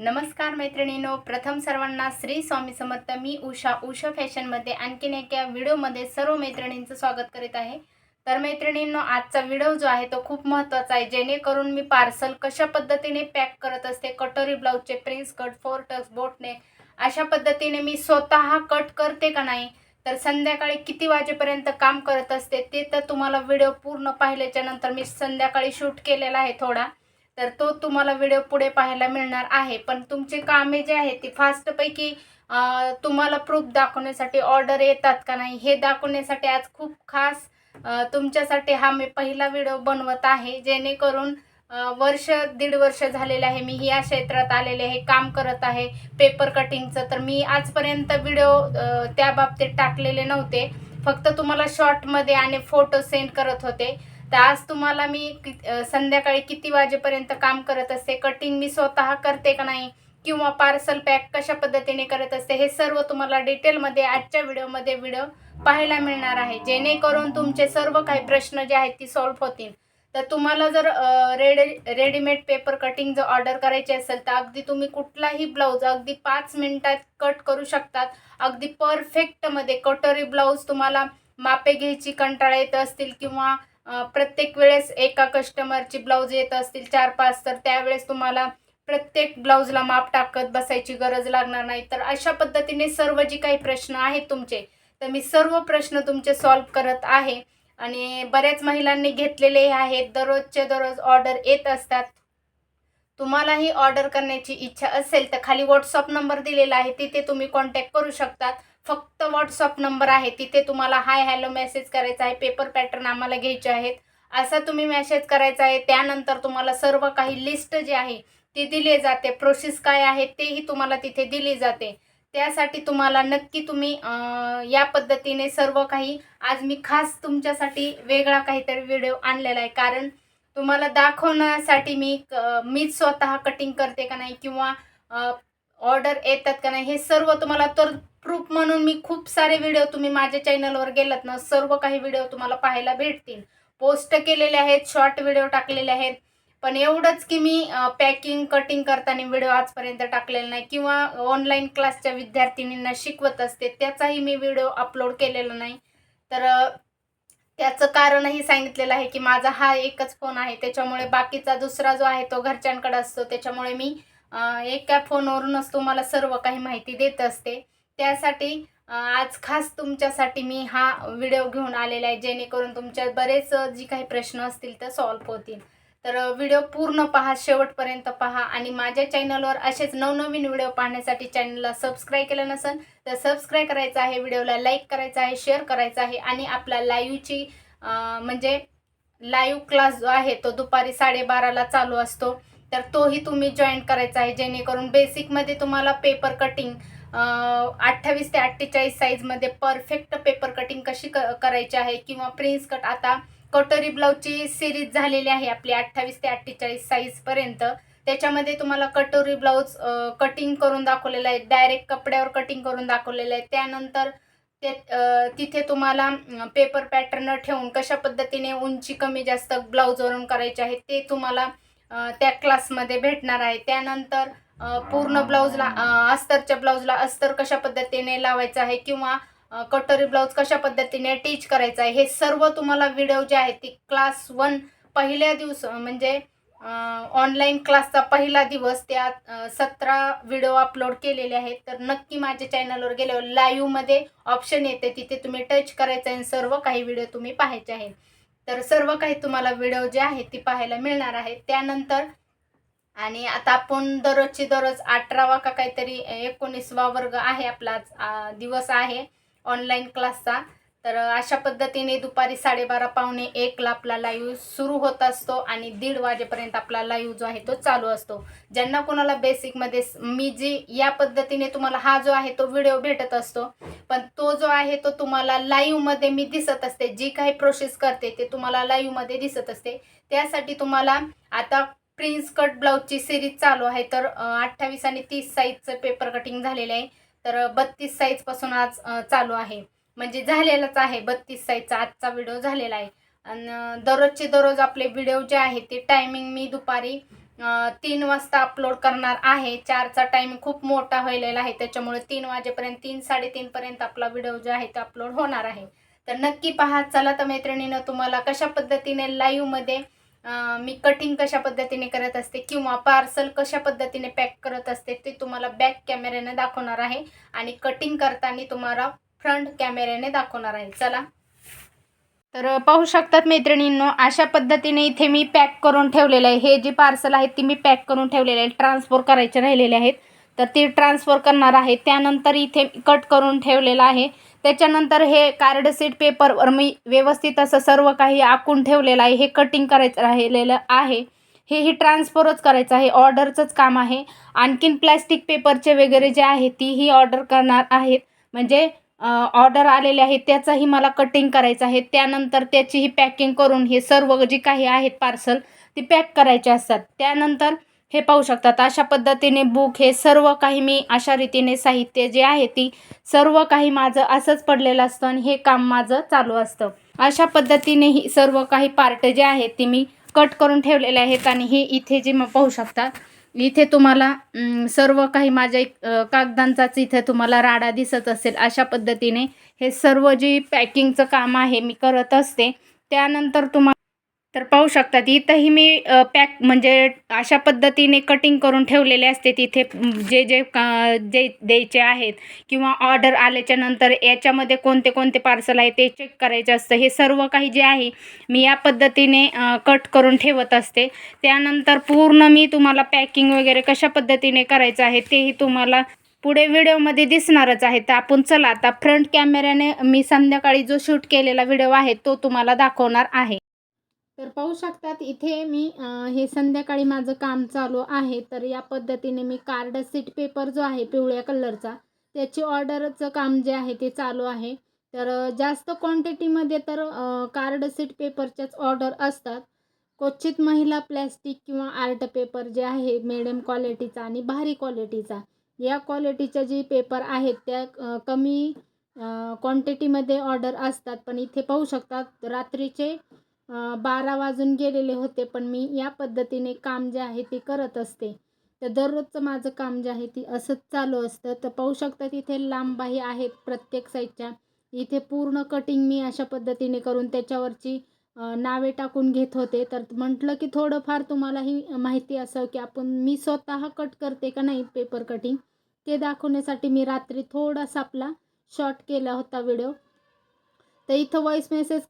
नमस्कार मैत्रिणीनो प्रथम सर्वांना श्री स्वामी समर्थ. मी उषा उषा फॅशनमध्ये आणखीन एका व्हिडिओमध्ये सर्व मैत्रिणींचं स्वागत करीत आहे. तर मैत्रिणींनो आजचा व्हिडिओ जो आहे तो खूप महत्त्वाचा आहे. जेणेकरून मी पार्सल कशा पद्धतीने पॅक करत असते कटोरी ब्लाऊजचे प्रिन्स कट फोर टक्स बोटने अशा पद्धतीने मी स्वतः कट करते का नाही तर संध्याकाळी किती वाजेपर्यंत काम करत असते ते तर तुम्हाला व्हिडिओ पूर्ण पाहिल्याच्या नंतर मी संध्याकाळी शूट केलेला आहे थोडा. तर तो तुम्हाला व्हिडिओ पुढे पाहायला मिळणार आहे. पण तुमचे कामे जे आहेत ती फास्टपैकी तुम्हाला प्रूफ दाखवण्यासाठी ऑर्डर येतात का नाही हे दाखवण्यासाठी आज खूप खास तुमच्यासाठी हा मी पहिला व्हिडिओ बनवत आहे. जेणेकरून वर्ष दीड वर्ष झालेले आहे. मी या क्षेत्रात आलेले आहे काम करत आहे. पेपर कटिंगचं तर मी आजपर्यंत व्हिडिओ त्या बाबतीत टाकलेले नव्हते. फक्त तुम्हाला शॉर्टमध्ये आणि फोटो सेंड करत होते. तर आज तुम्हाला मी कि संध्याकाळी किती वाजेपर्यंत काम करत असते? कटिंग मी स्वतः करते का नाही? किंवा पार्सल पॅक कशा पद्धतीने करत असते? हे सर्व तुम्हाला डिटेलमध्ये आजच्या व्हिडिओमध्ये व्हिडिओ पाहायला मिळणार आहे. जेणेकरून तुमचे सर्व काही प्रश्न जे आहेत ती सॉल्व्ह होतील. तर तुम्हाला जर ready ready readymade paper cutting जर ऑर्डर करायची असेल तर अगदी तुम्ही कुठलाही ब्लाऊज अगदी पाच मिनिटात कट करू शकतात. अगदी परफेक्टमध्ये कटोरी ब्लाऊज तुम्हाला मापे घ्यायची कंटाळा येत असतील किंवा प्रत्येक वेळेस एका कस्टमरची ब्लाऊज येत असतील चार पाच तर त्यावेळेस तुम्हाला प्रत्येक ब्लाऊजला माप टाकत बसायची गरज लागणार नाही. तर अशा पद्धतीने सर्व जी काही प्रश्न आहेत तुमचे तर मी सर्व प्रश्न तुमचे सॉल्व करत आहे. आणि बऱ्याच महिलांनी घेतलेले आहेत. दररोजचे दररोज ऑर्डर येत असतात. तुम्हालाही ऑर्डर करण्याची इच्छा असेल तर खाली व्हॉट्सअप नंबर दिलेला आहे. तिथे तुम्ही कॉन्टॅक्ट करू शकतात. फक्त व्हॉट्सअप नंबर आहे. तिथे तुम्हाला हाय हॅलो मेसेज करायचा आहे. पेपर पॅटर्न आम्हाला घ्यायचे आहेत. असा तुम्ही मेसेज करायचा आहे. त्यानंतर तुम्हाला सर्व काही लिस्ट जी आहे ती दिली जाते. प्रोसेस काय आहे तेही तुम्हाला तिथे दिली जाते. त्यासाठी तुम्हाला नक्की तुम्ही या पद्धतीने सर्व काही आज मी खास तुमच्यासाठी वेगळा काहीतरी व्हिडिओ आणलेला आहे. कारण तुम्हाला दाखवण्यासाठी मी मीच स्वतः कटिंग करते का नाही किंवा ऑर्डर येतात का नाही हे सर्व तुम्हाला तर प्रूफ म्हणून मी खूप सारे व्हिडिओ तुम्ही माझ्या चॅनलवर गेलात ना सर्व काही व्हिडिओ तुम्हाला पाहायला भेटतील. पोस्ट केलेले आहेत शॉर्ट व्हिडिओ टाकलेले आहेत. पण एवढंच की मी पॅकिंग कटिंग करताना व्हिडिओ आजपर्यंत टाकलेला नाही किंवा ऑनलाईन क्लासच्या विद्यार्थिनींना शिकवत असते त्याचाही मी व्हिडिओ अपलोड केलेला नाही. तर त्याचं कारणही सांगितलेलं आहे की माझा हा एकच फोन आहे त्याच्यामुळे बाकीचा दुसरा जो आहे तो घरच्यांकडे असतो त्याच्यामुळे मी एका फोनवरूनच तुम्हाला सर्व काही माहिती देत असते. त्यासाठी आज खास तुमच्यासाठी मी हा व्हिडिओ घेऊन आलेला आहे जेणेकरून तुमच्या बरेच जी काही प्रश्न असतील तर सॉल्व्ह होतील. तर व्हिडिओ पूर्ण पहा शेवटपर्यंत पहा आणि माझ्या चॅनलवर असेच नवनवीन व्हिडिओ पाहण्यासाठी चॅनलला सबस्क्राईब केलं नसेल तर सबस्क्राईब करायचं आहे व्हिडिओला लाईक करायचं आहे शेअर करायचं आहे आणि आपला लाईव्हची म्हणजे लाईव्ह क्लास जो आहे तो दुपारी साडेबाराला चालू असतो. तर तोही तुम्ही जॉईन करायचा आहे जेणेकरून बेसिकमध्ये तुम्हाला पेपर कटिंग अठ्ठावीस ते अठ्ठेचाळीस साईजमध्ये परफेक्ट पेपर कटिंग कशी क करायची आहे किंवा प्रिन्स कट आता कटोरी ब्लाऊजची सिरीज झालेली आहे आपली अठ्ठावीस ते अठ्ठेचाळीस साईजपर्यंत त्याच्यामध्ये तुम्हाला कटोरी ब्लाऊज कटिंग करून दाखवलेलं आहे डायरेक्ट कपड्यावर कटिंग करून दाखवलेलं आहे. त्यानंतर ते तिथे तुम्हाला पेपर पॅटर्न ठेवून कशा पद्धतीने उंची कमी जास्त ब्लाऊजवरून करायची आहे ते तुम्हाला त्या क्लासमध्ये भेटणार आहे. त्यानंतर पूर्ण ब्लाऊजला अस्तरच्या ब्लाऊजला अस्तर कशा पद्धतीने लावायचं आहे किंवा कटोरी ब्लाऊज कशा पद्धतीने टीच करायचं आहे हे सर्व तुम्हाला व्हिडिओ जे आहे ती क्लास वन पहिल्या दिवस म्हणजे ऑनलाईन क्लासचा पहिला दिवस त्यात सतरा व्हिडिओ अपलोड केलेले आहेत. तर नक्की माझ्या चॅनलवर गेल्यावर लाईव्हमध्ये ऑप्शन येते तिथे तुम्ही टच करायचं आहे सर्व काही व्हिडिओ तुम्ही पाहायचे आहेत. तर सर्व काही तुम्हाला व्हिडिओ जे आहेत ती पाहायला मिळणार आहेत त्यानंतर आणि आता आपण दररोजची दररोज अठरावा का काहीतरी एकोणीसवा वर्ग आहे आपला दिवस आहे ऑनलाईन क्लासचा तर अशा पद्धतीने दुपारी साडेबारा पावणे एकला आपला लाईव्ह सुरू होत असतो आणि दीड वाजेपर्यंत आपला लाईव्ह जो आहे तो चालू असतो. ज्यांना कोणाला बेसिकमध्ये मी जी या पद्धतीने तुम्हाला हा जो आहे तो व्हिडिओ भेटत असतो पण तो जो आहे तो तुम्हाला लाईव्हमध्ये मी दिसत असते. जी काही प्रोसेस करते ते तुम्हाला लाईव्हमध्ये दिसत असते. त्यासाठी तुम्हाला आता प्रिन्स कट ब्लाऊजची सिरीज चालू आहे. तर अठ्ठावीस आणि तीस साईजचं पेपर कटिंग झालेलं आहे. तर बत्तीस साईजपासून आज चालू आहे. म्हणजे झालेलाच आहे बत्तीस साईजचा आजचा व्हिडिओ झालेला आहे. आणि दररोजचे दररोज आपले व्हिडिओ जे आहे ते टायमिंग मी दुपारी तीन वाजता अपलोड करणार आहे. चारचा टाईम खूप मोठा व्हायलेला आहे. त्याच्यामुळे तीन वाजेपर्यंत तीन साडेतीनपर्यंत आपला व्हिडिओ जो आहे तो अपलोड होणार आहे. तर नक्की पहा. चला तर मैत्रिणीनं तुम्हाला कशा पद्धतीने लाईव्हमध्ये मी कटिंग कशा पद्धतीने करत असते किंवा पार्सल कशा पद्धतीने पॅक करत असते ते तुम्हाला बॅक कॅमेऱ्याने दाखवणार आहे. आणि कटिंग करताना तुम्हाला फ्रंट कॅमेऱ्याने दाखवणार आहे. चला. तर पाहू शकतात मैत्रिणींनो अशा पद्धतीने इथे मी पॅक करून ठेवलेलं आहे. हे जे पार्सल आहेत ती मी पॅक करून ठेवलेले आहे ट्रान्सफर करायचे राहिलेले आहेत. तर ते ट्रान्सफर करणार आहे. त्यानंतर इथे कट करून ठेवलेलं आहे. त्याच्यानंतर हे कार्डसीट पेपरवर मी व्यवस्थित असं सर्व काही आखून ठेवलेलं आहे. हे कटिंग करायचं राहिलेलं आहे. हेही ट्रान्सफरच करायचं आहे. ऑर्डरचंच काम आहे. आणखीन प्लॅस्टिक पेपरचे वगैरे जे आहे तीही ऑर्डर करणार आहेत. म्हणजे ऑर्डर आलेले आहेत त्याचंही मला कटिंग करायचं आहे. त्यानंतर त्याचीही पॅकिंग करून हे सर्व जी काही आहेत पार्सल ती पॅक करायची असतात. त्यानंतर हे पाहू शकतात. अशा पद्धतीने बुक हे सर्व काही मी अशा रीतीने साहित्य जे आहे ती सर्व काही माझं असंच पडलेलं असतं आणि हे काम माझं चालू असतं. अशा पद्धतीने ही सर्व काही पार्ट जे आहेत ती मी कट करून ठेवलेले आहेत आणि हे इथे जे मग पाहू शकतात इथे तुम्हाला सर्व काही माझ्या कागदांचाच इथे तुम्हाला राडा दिसत असेल. अशा पद्धतीने हे सर्व जे पॅकिंगचं काम आहे मी करत असते त्यानंतर तुम्हाला तर पाहू शकतात. इथंही मी पॅक म्हणजे अशा पद्धतीने कटिंग करून ठेवलेले असते तिथे. जे जे का जे द्यायचे आहेत किंवा ऑर्डर आल्याच्यानंतर याच्यामध्ये कोणते कोणते पार्सल आहे ते चेक करायचे असतं. हे सर्व काही जे आहे मी या पद्धतीने कट करून ठेवत असते. त्यानंतर पूर्ण मी तुम्हाला पॅकिंग वगैरे कशा पद्धतीने करायचं आहे तेही तुम्हाला पुढे व्हिडिओमध्ये दिसणारच आहे. तर आपण चला आता फ्रंट कॅमेऱ्याने मी संध्याकाळी जो शूट केलेला व्हिडिओ आहे तो तुम्हाला दाखवणार आहे. तर पाहू शकतात इथे मी हे संध्याकाळी माझं काम चालू आहे. तर या पद्धतीने मी कार्ड सीट पेपर जो आहे पिवळ्या कलरचा त्याची ऑर्डरचं काम जे आहे ते चालू आहे. तर जास्त क्वांटिटीमध्ये तर कार्ड सीट पेपरच्याच ऑर्डर असतात. क्वचित महिला प्लॅस्टिक किंवा आर्ट पेपर जे आहे मिडियम क्वालिटीचा आणि भारी क्वालिटीचा या क्वालिटीच्या जी पेपर आहेत त्या कमी क्वांटिटीमध्ये ऑर्डर असतात. पण इथे पाहू शकतात रात्रीचे बारा वाजून गेलेले होते पण मी या पद्धतीने काम जे आहे ते करत असते. तर दररोजचं माझं काम जे आहे ती असंच चालू असतं. तर पाहू शकता तिथे लांबाही आहेत प्रत्येक साईडच्या इथे पूर्ण कटिंग मी अशा पद्धतीने करून त्याच्यावरची नावे टाकून घेत होते. तर म्हटलं की थोडंफार तुम्हालाही माहिती असं की आपण मी स्वतः कट करते का नाही पेपर कटिंग ते दाखवण्यासाठी मी रात्री थोडासा आपला शॉर्ट केला होता व्हिडिओ तर इथं व्हॉईस मेसेज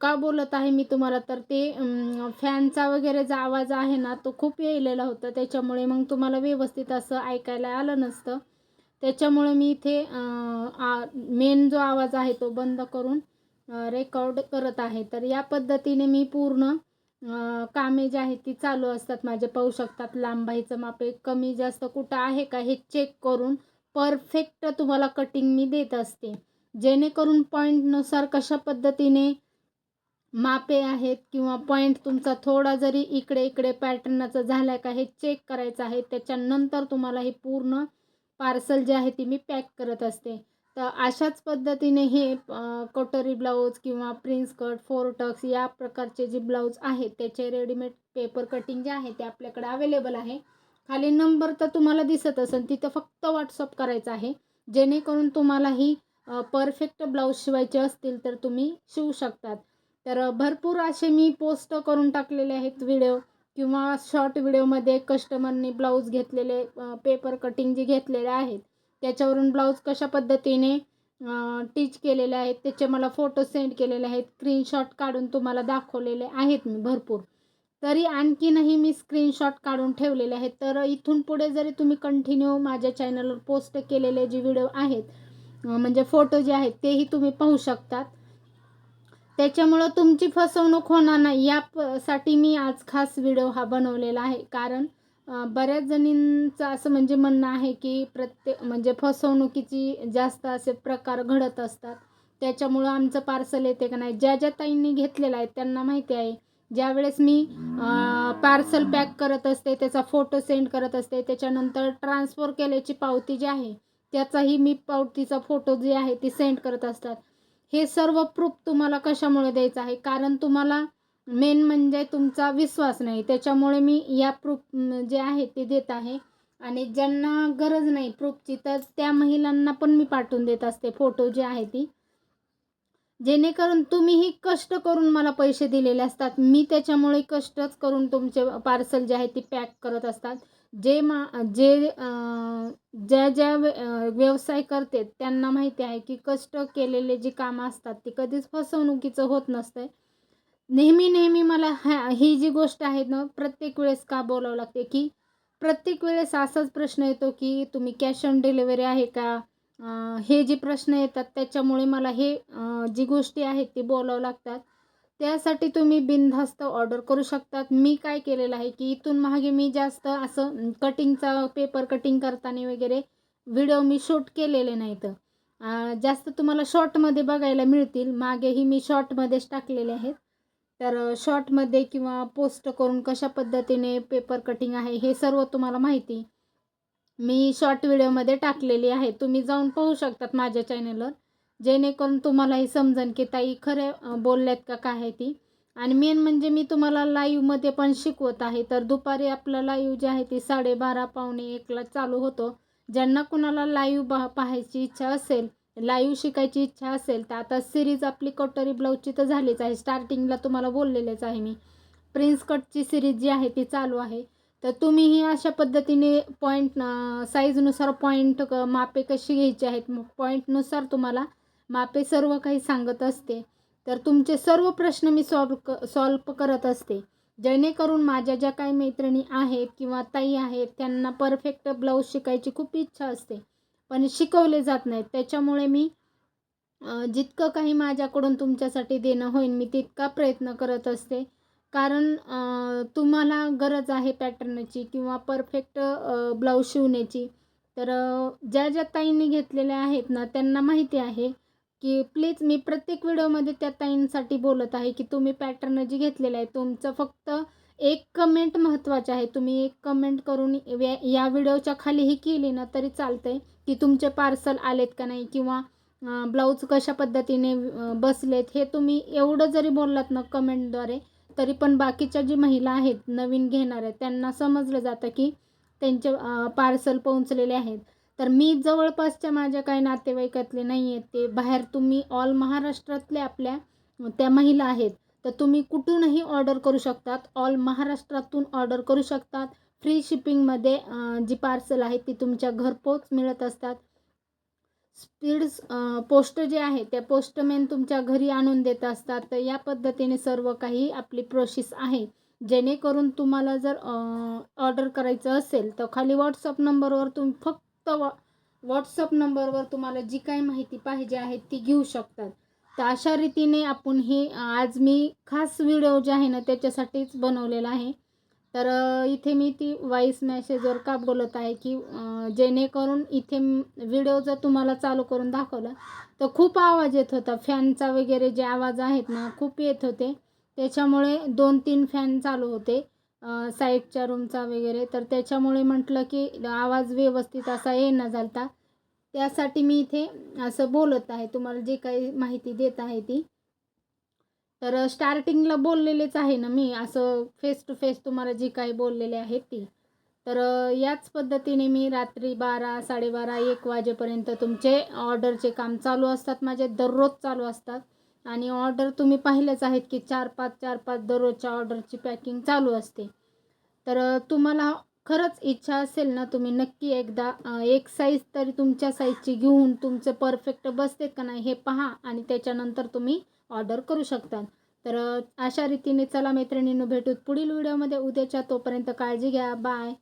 का बोलत आहे मी तुम्हाला? तर ते फॅनचा वगैरे जो आवाज आहे ना तो खूप येलेला होता. त्याच्यामुळे मग तुम्हाला व्यवस्थित असं ऐकायला आलं नसतं. त्याच्यामुळे मी इथे मेन जो आवाज आहे तो बंद करून रेकॉर्ड करत आहे. तर या पद्धतीने मी पूर्ण कामे जी आहेत ती चालू असतात. माझे पाहू शकतात लांबाईचं माप कमी जास्त कुठं आहे का हे चेक करून परफेक्ट तुम्हाला कटिंग मी देत असते. जेणेकरून पॉईंटनुसार कशा पद्धतीने मापे आहेत किंवा पॉईंट तुमचा थोडा जरी इकडे इकडे पॅटर्नाचं झाला आहे का हे चेक करायचं आहे. त्याच्यानंतर तुम्हाला हे पूर्ण पार्सल जे आहे ती मी पॅक करत असते. तर अशाच पद्धतीने हे कोटरी कटोरी ब्लाऊज किंवा प्रिन्स कट फोर टक्स या प्रकारचे जे ब्लाऊज आहेत त्याचे रेडीमेड पेपर कटिंग जे आहे ते आपल्याकडे अवेलेबल आहे. खाली नंबर तर तुम्हाला दिसत असेल तिथं फक्त व्हॉट्सअप करायचं आहे. जेणेकरून तुम्हाला ही परफेक्ट ब्लाऊज शिवायचे असतील तर तुम्ही शिवू शकतात. तर भरपूर असे मी पोस्ट करून टाकलेले आहेत व्हिडिओ किंवा शॉर्ट व्हिडिओमध्ये कस्टमरने ब्लाऊज घेतलेले पेपर कटिंग जे घेतलेले आहेत त्याच्यावरून ब्लाऊज कशा पद्धतीने टीच केलेले आहेत त्याचे मला फोटो सेंड केलेले आहेत स्क्रीनशॉट काढून तुम्हाला दाखवलेले आहेत मी भरपूर. तरी आणखीनही मी स्क्रीनशॉट काढून ठेवलेले आहेत. तर इथून पुढे जरी तुम्ही कंटिन्यू माझ्या चॅनलवर पोस्ट केलेले जे व्हिडिओ आहेत म्हणजे फोटो जे आहेत तेही तुम्ही पाहू शकतात. त्याच्यामुळं तुमची फसवणूक होणार नाही. या प- साठी मी आज खास व्हिडिओ हा बनवलेला आहे. कारण बऱ्याच जणींचं असं म्हणजे म्हणणं आहे की प्रत्येक म्हणजे फसवणुकीची जास्त असे प्रकार घडत असतात. त्याच्यामुळं आमचं पार्सल येते का नाही? ज्या ज्या ताईंनी घेतलेलं आहे त्यांना माहिती आहे. ज्यावेळेस मी पार्सल पॅक करत असते त्याचा फोटो सेंड करत असते त्याच्यानंतर ट्रान्सफर केल्याची पावती जी आहे त्याचाही मी पावतीचा फोटो जे आहे ती सेंड करत असतात. हे सर्व प्रूफ तुम्हाला कशामुळे द्यायचं आहे? कारण तुम्हाला मेन म्हणजे तुमचा विश्वास नाही. त्याच्यामुळे मी या प्रूफ जे आहे ते देत आहे. आणि ज्यांना गरज नाही प्रूफची तर त्या महिलांना पण मी पाठवून देत असते फोटो जे आहे ती. जेणेकरून तुम्हीही कष्ट करून मला पैसे दिलेले असतात. मी त्याच्यामुळे कष्टच करून तुमचे पार्सल जे आहे ते पॅक करत असतात. जे मा जे ज्या ज्या व्य- व्यवसाय करते त्यांना माहिती आहे की कष्ट केलेले जी कामं असतात ती कधीच फसवणुकीचं होत नसतं नेहमी नेहमी मला ह्या ही जी गोष्ट आहे ना प्रत्येक वेळेस का बोलावं लागते की प्रत्येक वेळेस असाच प्रश्न येतो की तुम्ही कॅश ऑन डिलिव्हरी आहे का? हे जे प्रश्न येतात त्याच्यामुळे मला हे जी गोष्टी आहेत ती बोलावं लागतात. त्यासाठी तुम्ही बिनधास्त ऑर्डर करू शकतात. मी काय केलेलं आहे की इथून मागे मी जास्त असं कटिंगचा पेपर कटिंग करताना वगैरे व्हिडिओ मी शूट केलेले नाहीत. जास्त तुम्हाला शॉर्टमध्ये बघायला मिळतील. मागेही मी शॉर्टमध्येच टाकलेले आहेत. तर शॉर्टमध्ये किंवा पोस्ट करून कशा पद्धतीने पेपर कटिंग आहे हे सर्व तुम्हाला माहिती मी शॉर्ट व्हिडिओमध्ये टाकलेली आहे. तुम्ही जाऊन पाहू शकतात माझ्या चॅनलवर जेणेकरून तुम्हालाही समजेल की ताई खरे बोलल्यात का काय ती. आणि मेन म्हणजे मी तुम्हाला लाईव्हमध्ये पण शिकवत आहे. तर दुपारी आपलं लाईव्ह जे आहे ती साडेबारा पावणे एकला चालू होतो. ज्यांना कुणाला लाईव्ह बा पाहायची इच्छा असेल लाईव्ह शिकायची इच्छा असेल तर आता सिरीज आपली कटोरी ब्लाऊजची तर झालीच आहे. स्टार्टिंगला तुम्हाला बोललेलेच आहे मी. प्रिन्स कटची सिरीज जी आहे ती चालू आहे. तर तुम्हीही अशा पद्धतीने पॉईंट साईजनुसार पॉईंट क मापे कशी घ्यायची आहेत मग पॉईंटनुसार तुम्हाला मापे सर्व काही सांगत असते. तर तुमचे सर्व प्रश्न मी सॉल्व क सॉल्व करत असते. जेणेकरून माझ्या ज्या काही मैत्रिणी आहेत किंवा ताई आहेत त्यांना परफेक्ट ब्लाऊज शिकायची खूप इच्छा असते. पण शिकवले जात नाहीत. त्याच्यामुळे मी जितकं काही माझ्याकडून तुमच्यासाठी देणं होईल मी तितका प्रयत्न करत असते. कारण तुम्हाला गरज आहे पॅटर्नची किंवा परफेक्ट ब्लाऊज शिवण्याची. तर ज्या ज्या ताईंनी घेतलेल्या आहेत ना त्यांना माहिती आहे. की प्लीज मी प्रत्येक व्हिडिओमध्ये त्या ताईंसाठी बोलत आहे की तुम्ही पॅटर्न जी घेतलेलं आहे तुमचं फक्त एक कमेंट महत्त्वाचे आहे. तुम्ही एक कमेंट करून व्या- या व्हिडिओच्या खालीही केली ना तरी चालतंय की तुमचे पार्सल आलेत का नाही किंवा ब्लाऊज कशा पद्धतीने बसलेत हे तुम्ही एवढं जरी बोललात ना कमेंटद्वारे तरी पण बाकीच्या जी महिला आहेत नवीन घेणाऱ्या त्यांना समजलं जातं की त्यांचे पार्सल पोहोचलेले आहेत. तर मी जवळपासच्या माझ्या काही नातेवाईकातले नाही आहेत ते बाहेर तुम्ही ऑल महाराष्ट्रातले आपल्या त्या महिला आहेत तर तुम्ही कुठूनही ऑर्डर करू शकतात ऑल महाराष्ट्रातून ऑर्डर करू शकतात. फ्री शिपिंगमध्ये जी पार्सल आहेत ती तुमच्या घरपोच मिळत असतात. स्पीड्स पोस्ट जे आहे त्या पोस्टमॅन तुमच्या घरी आणून देत असतात. तर या पद्धतीने सर्व काही आपली प्रोसेस आहे. जेणेकरून तुम्हाला जर ऑर्डर करायचं असेल तर खाली व्हॉट्सअप नंबरवर तुम्ही फक्त वॉ व्हॉट्सअप नंबरवर तुम्हाला जी काही माहिती पाहिजे आहे ती घेऊ शकतात. तर अशा रीतीने आपण हे आज मी खास व्हिडिओ जे आहे ना त्याच्यासाठीच बनवलेला आहे. तर इथे मी ती व्हॉईस मॅसेजवर का बोलत आहे की जेणेकरून इथे व्हिडिओ जर तुम्हाला चालू करून दाखवला तर खूप आवाज येत होता. फॅनचा वगैरे जे आवाज आहेत ना खूप येत होते. त्याच्यामुळे दोन तीन फॅन चालू होते. साईडच्या रूमचा वगैरे. तर त्याच्यामुळे म्हटलं की आवाज व्यवस्थित असा येणं झालता. त्यासाठी मी इथे असं बोलत आहे. तुम्हाला जे काही माहिती देत आहे ती. तर स्टार्टिंगला बोललेलेच आहे ना मी. असं फेस टू फेस तुम्हाला जी काही बोललेले आहेत ती. तर याच पद्धतीने मी रात्री बारा साडेबारा एक वाजेपर्यंत तुमचे ऑर्डरचे काम चालू असतात. माझे दररोज चालू असतात. आणि ऑर्डर तुम्ही पाहिलेच आहेत की चार पाच चार पाच दररोजच्या ऑर्डरची पॅकिंग चालू असते. तर तुम्हाला खरंच इच्छा असेल ना तुम्ही नक्की एकदा एक साईज तरी तुमच्या साईजची घेऊन तुमचं परफेक्ट बसते का नाही हे पहा आणि त्याच्यानंतर तुम्ही ऑर्डर करू शकता. तर अशा रीतीने चला मैत्रिणींनो भेटूत पुढील व्हिडिओमध्ये. उद्याच्या तोपर्यंत काळजी घ्या. बाय